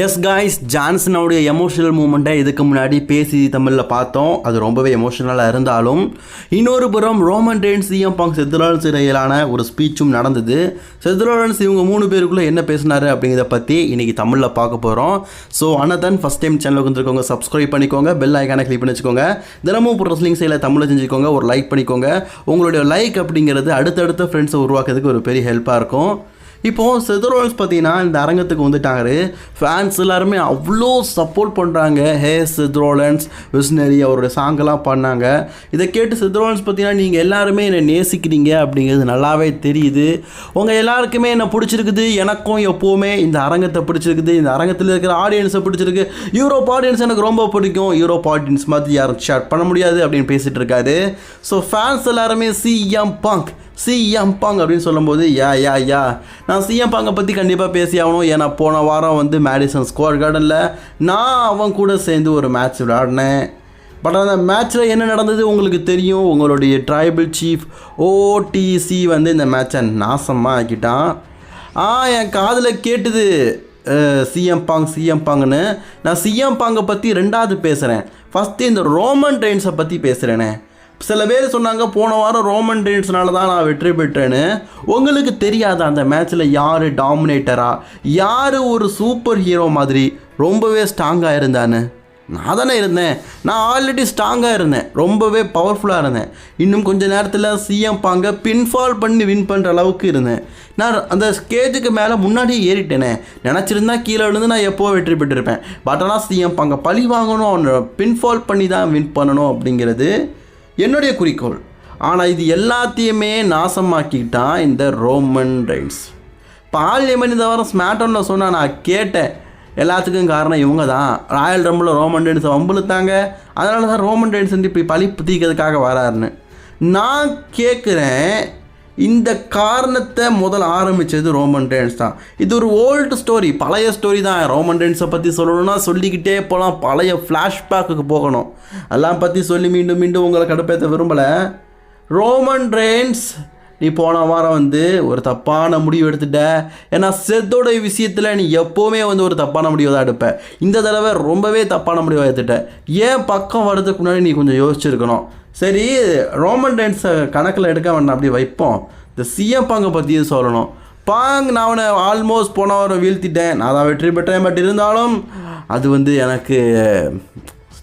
S guys ஜான்சனோடைய emotional மூமெண்ட்டை இதுக்கு முன்னாடி பேசி தமிழில் பார்த்தோம். அது ரொம்பவே எமோஷனலாக இருந்தாலும் இன்னொரு புறம் ரோமன் டேன்ஸ் சிஎம் பாங் செத்துலான்ஸ் இடையிலான ஒரு ஸ்பீச்சும் நடந்தது. செத்துலான்ஸ் இவங்க மூணு பேருக்குள்ளே என்ன பேசினாரு அப்படிங்கிறத பற்றி இன்றைக்கி தமிழில் பார்க்க போகிறோம் ஸோ அனதன் ஃபஸ்ட் டைம் சேனலுக்கு வந்துருக்கோங்க சப்ஸ்கிரைப் பண்ணிக்கோங்க பெல் ஐக்கானை கிளிக் பண்ணி வச்சுக்கோங்க தினமும் ஒரு ரெஸ்லிங் சைடில் தமிழில் செஞ்சுக்கோங்க ஒரு லைக் பண்ணிக்கோங்க. உங்களுடைய லைக் அப்படிங்கிறது அடுத்தடுத்த ஃப்ரெண்ட்ஸை உருவாக்குறதுக்கு ஒரு பெரிய ஹெல்ப்பாக இருக்கும். இப்போது செதரோல்ஸ் பார்த்தீங்கன்னா இந்த அரங்கத்துக்கு வந்துட்டாரு. ஃபேன்ஸ் எல்லாருமே அவ்வளோ சப்போர்ட் பண்ணுறாங்க ஹே செத்ரோலன்ஸ் விஸ்னரி அவருடைய சாங்கெல்லாம் பண்ணாங்க. இதை கேட்டு செத்ரோலன்ஸ் பார்த்தீங்கன்னா நீங்கள் எல்லாருமே என்னை நேசிக்கிறீங்க அப்படிங்கிறது நல்லாவே தெரியுது. உங்கள் எல்லாருக்குமே என்னை பிடிச்சிருக்குது. எனக்கும் எப்போவுமே இந்த அரங்கத்தை பிடிச்சிருக்குது. இந்த அரங்கத்தில் இருக்கிற ஆடியன்ஸை பிடிச்சிருக்கு. யூரோப் ஆடியன்ஸ் எனக்கு ரொம்ப பிடிக்கும். யூரோப் ஆடியன்ஸ் மாதிரி யாரும் ஷேர் பண்ண முடியாது அப்படின்னு பேசிகிட்டு இருக்காரு. ஸோ ஃபேன்ஸ் எல்லாருமே சிஎம் பங்க் சிஎம் பாங் அப்படின்னு சொல்லும்போது யா யா யா. நான் சிஎம் பாங்கை பற்றி கண்டிப்பாக பேசி ஆகணும். ஏன்னா போன வாரம் வந்து மேடிசன் ஸ்கோர் கார்டனில் நான் அவன் கூட சேர்ந்து ஒரு மேட்ச் விளையாடினேன். பட் அந்த மேட்ச்சில் என்ன நடந்தது உங்களுக்கு தெரியும்? உங்களுடைய ட்ரைபிள் சீஃப் ஓடிசி வந்து இந்த மேட்சை நாசமாக ஆக்கிட்டான் ஆ என் காதில் கேட்டுது சிஎம் பாங் சிஎம் பாங்னு நான் சிஎம் பாங்கை பற்றி ரெண்டாவது பேசுகிறேன் ஃபஸ்ட்டு இந்த ரோமன் ட்ரெயின்ஸை பற்றி பேசுகிறேனே சில பேர் சொன்னாங்க போன வாரம் ரோமன் ரெயின்ஸ்னால தான் நான் வெற்றி பெற்றேன்னு. உங்களுக்கு தெரியாத அந்த மேட்ச்சில் யார் டாமினேட்டராக யார் ஒரு சூப்பர் ஹீரோ மாதிரி ரொம்பவே ஸ்ட்ராங்காக இருந்தான்னு? நான் தானே இருந்தேன். நான் ஆல்ரெடி ஸ்ட்ராங்காக இருந்தேன். ரொம்பவே பவர்ஃபுல்லாக இருந்தேன். இன்னும் கொஞ்ச நேரத்தில் சிஎம் பாங்க பின்ஃபால் பண்ணி வின் பண்ணுற அளவுக்கு இருந்தேன். நான் அந்த ஸ்டேஜுக்கு மேலே முன்னாடியே ஏறிட்டேனே. நினச்சிருந்தா கீழே விழுந்து நான் எப்போ வெற்றி பெற்றிருப்பேன்? பட் ஆனால் சிஎம் பாங்க பழி வாங்கணும். அவனை பின்ஃபால் பண்ணி தான் வின் பண்ணணும் அப்படிங்கிறது என்னுடைய குறிக்கோள். ஆனால் இது எல்லாத்தையுமே நாசமாக்கிட்டான் இந்த ரோமன் ரைன்ஸ் பார்லிமெண்ட் இந்த வாரம் ஸ்மாட்டோனில் சொன்னால் நான் கேட்டேன். எல்லாத்துக்கும் காரணம் இவங்க தான் ராயல் ரம்பில் ரோமன் டைன்ஸை வம்புழுத்தாங்க அதனால தான் ரோமன் ரைட்ஸ் வந்து இப்படி பழி தீக்கிறதுக்காக வராருன்னு. நான் கேட்குறேன் இந்த காரணத்தை முதல் ஆரம்பித்தது ரோமன் டென்ஸ் தான். இது ஒரு ஓல்டு ஸ்டோரி பழைய ஸ்டோரி தான். ரோமன் டென்ஸை பற்றி சொல்லணும்னா சொல்லிக்கிட்டே போகலாம் பழைய ஃப்ளாஷ்பேக்குக்கு போகணும். எல்லாம் பற்றி சொல்லி மீண்டும் மீண்டும் உங்களை கடுப்பேற்ற விரும்பலை. ரோமன் ரெயின்ஸ் நீ போன வாரம் வந்து ஒரு தப்பான முடிவு எடுத்துட்ட. ஏன்னா செத்தோட விஷயத்தில் நீ எப்போவுமே வந்து ஒரு தப்பான முடிவு தான் எடுப்ப. இந்த தடவை ரொம்பவே தப்பான முடிவாக எடுத்துட்ட. ஏன் பக்கம் வர்றதுக்கு முன்னாடி நீ கொஞ்சம் யோசிச்சிருக்கணும். சரி ரோமன் டான்ஸை கணக்கில் எடுக்க வேண்டாம் அப்படி வைப்போம். இந்த சிஎம் பாங்கை பற்றியும் சொல்லணும். பாங் நான் அவனை ஆல்மோஸ்ட் போன வாரம் வீழ்த்திட்டேன். நான் தான் வெற்றி பெற்றேன் பட் இருந்தாலும் அது வந்து எனக்கு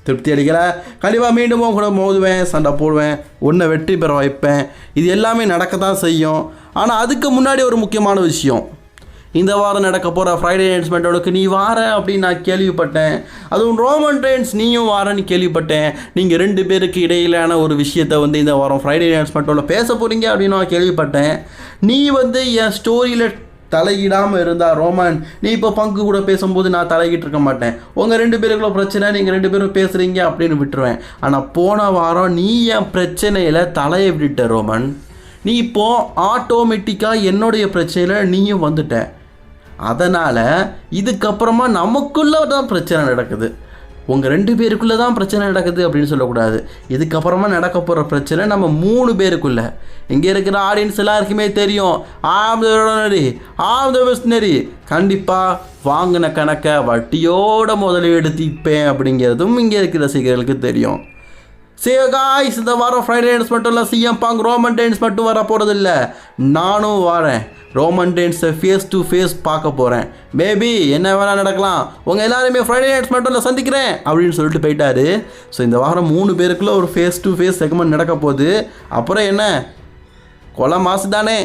திருப்தி அளிக்கலை. கண்டிப்பாக மீண்டும் கூட மோதுவேன் சண்டை போடுவேன் ஒன்றை வெற்றி பெற வைப்பேன். இது எல்லாமே நடக்க தான் செய்யும். ஆனால் அதுக்கு முன்னாடி ஒரு முக்கியமான விஷயம். இந்த வாரம் நடக்க போகிற ஃப்ரைடே நைட்ஸ் மெட்டோடுக்கு நீ வார அப்படின்னு நான் கேள்விப்பட்டேன். அதுவும் ரோமன் ட்ரெயின்ஸ் நீயும் வாரன்னு கேள்விப்பட்டேன். நீங்கள் ரெண்டு பேருக்கு இடையிலான ஒரு விஷயத்தை வந்து இந்த வாரம் ஃப்ரைடே நைட்ஸ் மெட்டோவில் பேச போகிறீங்க அப்படின்னு நான் கேள்விப்பட்டேன். நீ வந்து என் ஸ்டோரியில் தலையிடாமல் இருந்தால் ரோமன் நீ இப்போ பங்கு கூட பேசும்போது நான் தலையிட்டு இருக்க மாட்டேன். உங்கள் ரெண்டு பேருக்குள்ள பிரச்சனை நீங்கள் ரெண்டு பேரும் பேசுகிறீங்க அப்படின்னு விட்டுருவேன். ஆனால் போன வாரம் நீ என் பிரச்சனையில் தலையை விட்டுட்ட ரோமன் நீ இப்போ ஆட்டோமேட்டிக்காக என்னுடைய பிரச்சனையில் நீயும் வந்துட்ட. அதனால் இதுக்கப்புறமா நமக்குள்ளே தான் பிரச்சனை நடக்குது. உங்கள் ரெண்டு பேருக்குள்ளே தான் பிரச்சனை நடக்குது அப்படின்னு சொல்லக்கூடாது. இதுக்கப்புறமா நடக்க போகிற பிரச்சனை நம்ம மூணு பேருக்குள்ளே. இங்கே இருக்கிற ஆடியன்ஸ் எல்லாருக்குமே தெரியும். ஆம் ஆம்தரி ஆம் கண்டிப்பாக வாங்கின கணக்கை வட்டியோட முதலீடு தீப்பேன் அப்படிங்கிறதும் இங்கே இருக்கிற ரசிகர்களுக்கு தெரியும். சே காய்ஸ் இந்த வாரம் ஃப்ரைடே டைன்ஸ் மட்டும் இல்லை சிஎம் பாங் ரோமன் டைன்ஸ் மட்டும் வர போகிறது இல்லை. நானும் வரேன். ரோமன் டைன்ஸை ஃபேஸ் டு ஃபேஸ் பார்க்க போகிறேன் மேபி என்ன வேணால் நடக்கலாம். உங்கள் எல்லாருமே ஃப்ரைடே நைட்ஸ் மட்டும் இல்லை சந்திக்கிறேன். அப்படின்னு சொல்லிட்டு போயிட்டாரு. ஸோ இந்த வாரம் மூணு பேருக்குள்ள ஒரு ஃபேஸ் டு ஃபேஸ் செக்மெண்ட் நடக்க போகுது. அப்புறம் என்ன? கொலை மாசு தானே